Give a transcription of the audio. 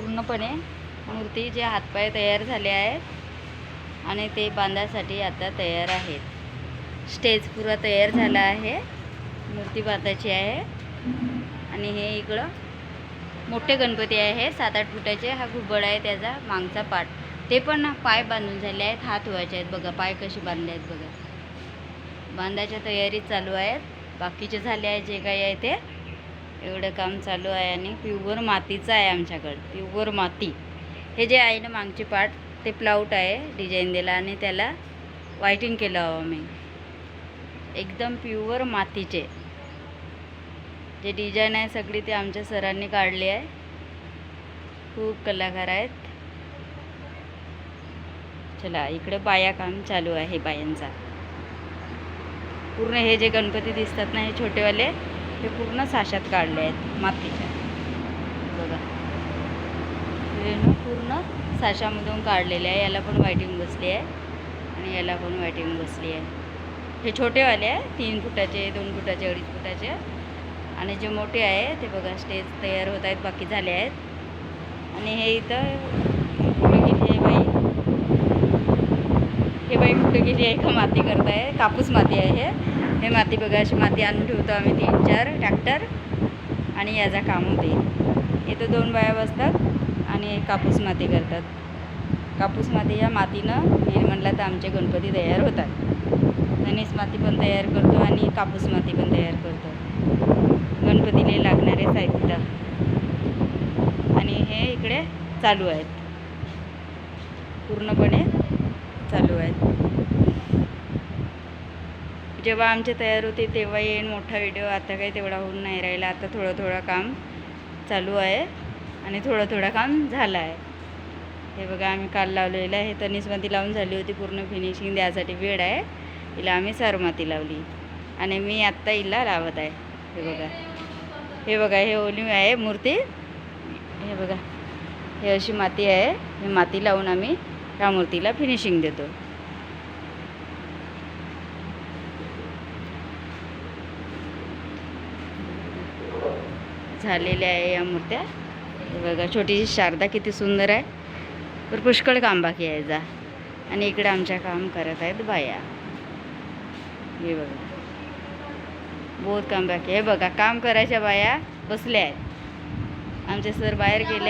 पूर्णपणे मूर्तीचे हातपाय तयार झाले आहेत आणि ते बांधायसाठी आता तयार आहेत. स्टेज पुरा तयार झाला आहे. मूर्ती बांधायची आहे. आणि हे इकडं मोठे गणपती आहे. सात आठ फुटाचे हा घुबड आहे त्याचा मागचा पाठ. ते पण पाय बांधून झाले आहेत. हात व्हायचे आहेत बघा. पाय कसे बांधले आहेत बघा. बांधायच्या तयारीत चालू आहेत. बाकीचे झाले आहे जे काही आहे ते. एवढं काम चालू आहे आणि प्युअर मातीचं आहे आमच्याकडं प्युअर माती. हे जे आहे ना मागचे पार्ट ते प्लाऊट आहे डिझाईन दिला आणि त्याला व्हायटिंग केलं हवं मी एकदम प्युअर मातीचे. जे डिझाईन आहे सगळी ते आमच्या सरांनी काढली आहे. खूप कलाकार आहेत. चला इकडे बाया काम चालू आहे बायांचा. पूर्ण हे जे गणपती दिसतात ना हे छोटेवाले हे पूर्ण साशात काढले आहेत मातीच्या. बघा. रेणू पूर्ण साशामधून काढलेले आहे. याला पण वायटिंग बसली आहे. आणि याला पण वायटिंग बसली आहे. हे छोटेवाले आहे. तीन फुटाचे दोन फुटाचे अडीच फुटाचे. आणि जे मोठे आहे ते बघा स्टेज तयार होत आहेत बाकी झाले आहेत. आणि हे इथं हे गेली आहे बाई. हे बाई कुठे गेली आहे का माती करताय? कापूस माती आहे हे. हे माती बघा अशी माती आणून ठेवतो आम्ही तीन चार ट्रॅक्टर आणि याचा काम होते. इथं दोन बाया बसतात आणि कापूस माती करतात. कापूस माती या मातीनं हे म्हणलं तर आमचे गणपती तयार होतात. गणेश माती पण तयार करतो आणि कापूस माती पण तयार करतो. गणपतीला लागणारे साहित्य. आणि हे इकडे चालू आहेत. पूर्णपणे चालू आहेत. जेव्हा आमचे तयार होते तेव्हा येईन मोठा व्हिडिओ. आता काही तेवढा होऊन नाही राहिला. आता थोडं थोडं काम चालू आहे आणि थोडं थोडं काम झालं आहे. हे बघा आम्ही काल लावलेलं आहे. तनिसमाती लावून झाली होती पूर्ण फिनिशिंग द्यायसाठी वेळ आहे. हिला आम्ही सरमाती लावली. आणि मी आत्ता हिला लावत आहे. हे बघा. हे बघा हे ओली आहे मूर्ती. हे बघा. हे अशी माती आहे. ही माती लावून आम्ही त्या मूर्तीला फिनिशिंग देतो. झालेल्या आहे या मूर्त्या. बघा छोटीशी शारदा किती सुंदर आहे. तर पुष्कळ काम बाकी आहे जा. आणि इकडे आमच्या काम करत आहेत बाया. हे बघा. बहुत काम बाकी आहे. हे बघा काम करायच्या बाया बसल्या आहेत. आमचे सर बाहेर गेले.